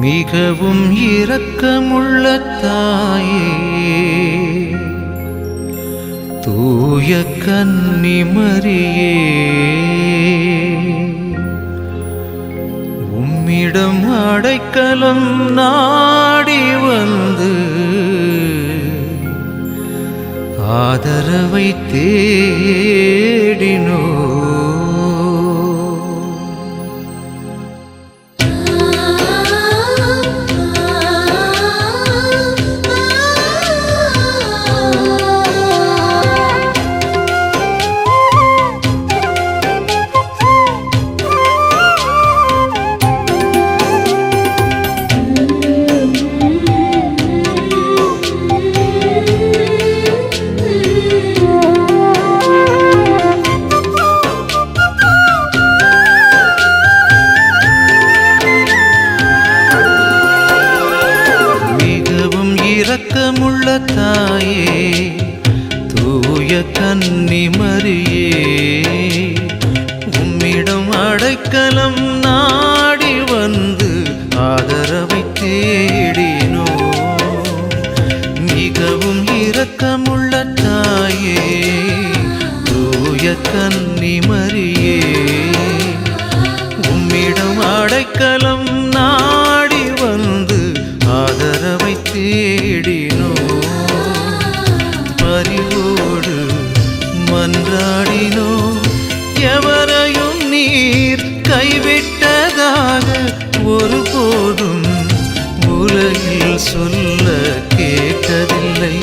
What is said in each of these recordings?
மிகவும் இரக்கமுள்ள தாயே தூய கன்னிமரியே உம்மிடம் அடைக்கலம் நாடி வந்து ஆதரவை தேடினோ தூய கன்னிமரியே உம்மிடம் அடைக்கலம் நாடி வந்து ஆதரவை தேடினோ. மிகவும் இரக்கமுள்ள தாயே தூய கன்னி கன்னிமரியே உம்மிடம் அடைக்கலம் சொல்ல கேட்டதில்லை.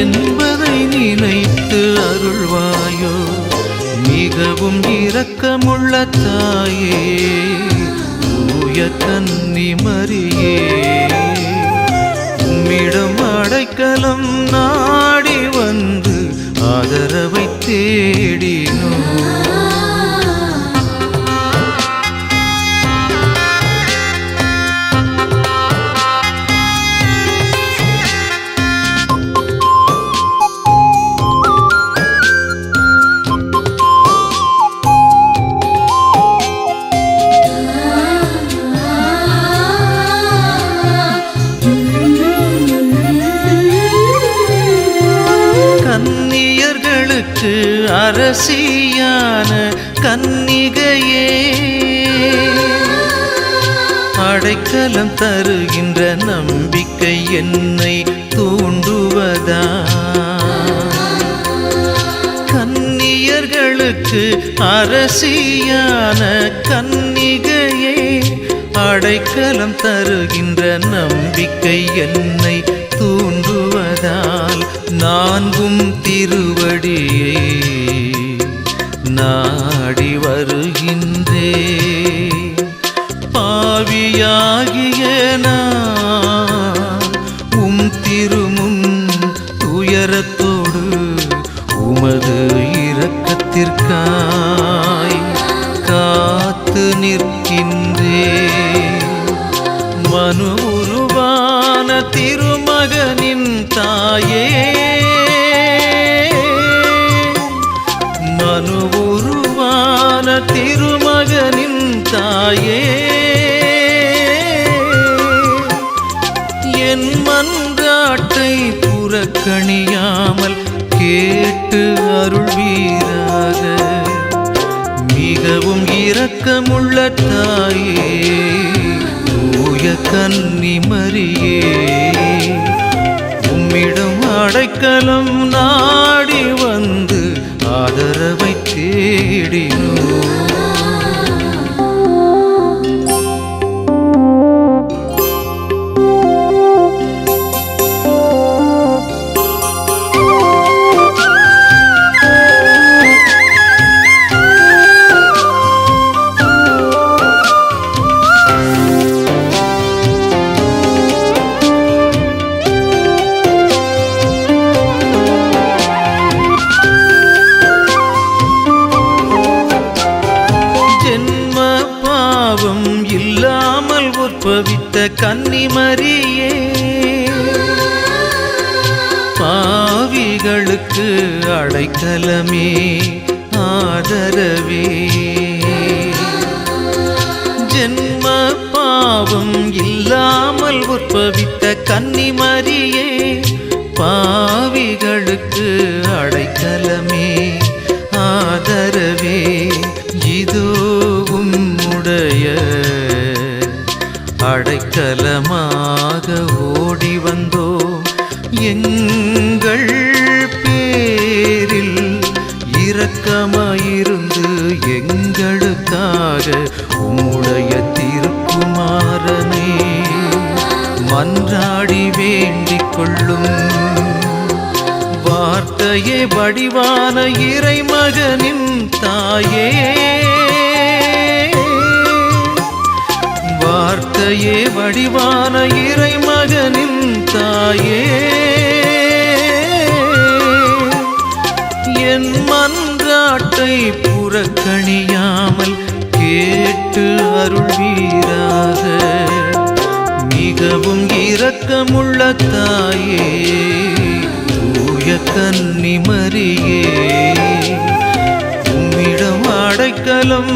என்பதை நினைத்து அருள்வாயோ? மிகவும் இரக்கமுள்ள தாயே தூய கன்னிமரியே உம்மிடம் அடைக்கலம் நாடி வந்து ஆதரவை தேடினோ? அரசியான கன்னிகையே. அடைக்கலம் தருகின்ற நம்பிக்கை என்னை தூண்டுவதா? கன்னியர்களுக்கு அரசியான கன்னிகையே. அடைக்கலம் தருகின்ற நம்பிக்கை என்னை தூண்டுவதால் நான்கும் திருவடியை. பாவியாகிய உம் திருமும் துயரத்தோடு உமது இரக்கத்திற்காய் காத்து நிற்கின்றே மனு உருவான திருமகனின் தாயே திருமகனின் தாயே. என் மன்றாட்டை புறக்கணியாமல் கேட்டு அருள்வீராக மிகவும் இரக்கமுள்ள தாயே தூய கன்னிமரியே உம்மிடம் அடைக்கலம் நாடி வந்து ஆதரவை தேடினோ? உற்பவித்த கன்னிமரியே பாவிகளுக்கு அடைக்கலமே ஆதரவே. ஜென்ம பாவம் இல்லாமல் உற்பவித்த கன்னிமரியே பாவிகளுக்கு அடைக்கலமே ஆதரவே. இதோ உம்முடைய அடைக்கலமாக ஓடி வந்தோ. எங்கள் பேரில் இரக்கமாயிருந்து எங்களுக்காக உம்முடைய திருக்குமாரனே. மன்றாடி வேண்டிக் கொள்ளும் வார்த்தையே வடிவான இறைமகனின் தாயே. தாயே வடிவான இறை மகனின் தாயே. என் மன்றாட்டை புறக்கணியாமல் கேட்டு அருள்வீராக மிகவும் இரக்கமுள்ள தாயே தூய கன்னிமரியே. உம்மிடம் அடைக்கலம்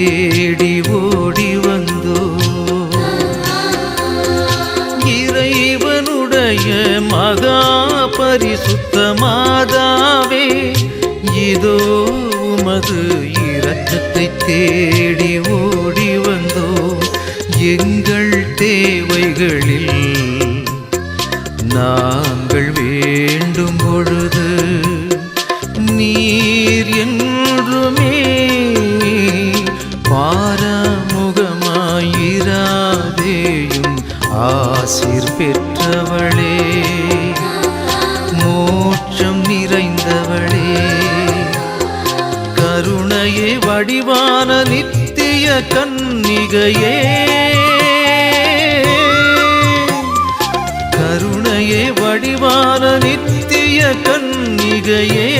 தேடி ஓடி வந்தோ. இறைவனுடைய மகா பரிசுத்த மாதாவே இதோ உமது இரக்கத்தை தேடி ஓடி வந்தோ. எங்கள் தேவைகளில் நாங்கள் வேண்டும் பொழுது மோட்சம் நிறைந்தவளே. கருணையே வடிவான நித்திய கன்னிகையே. கருணையே வடிவான நித்திய கன்னிகையே.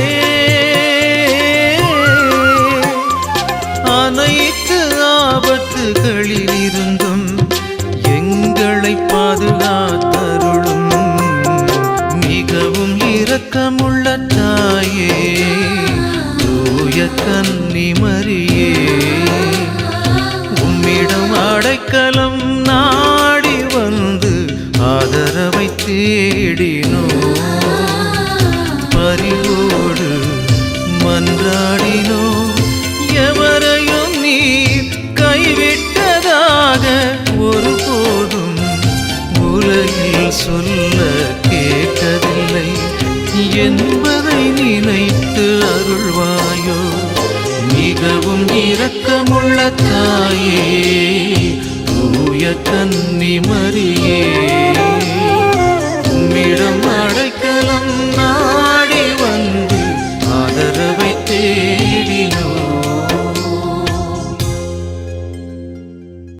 தூய கன்னிமரியே உம்மிடம் அடைக்கலம் இரக்கமுள்ள தாயே தூய கன்னிமரியே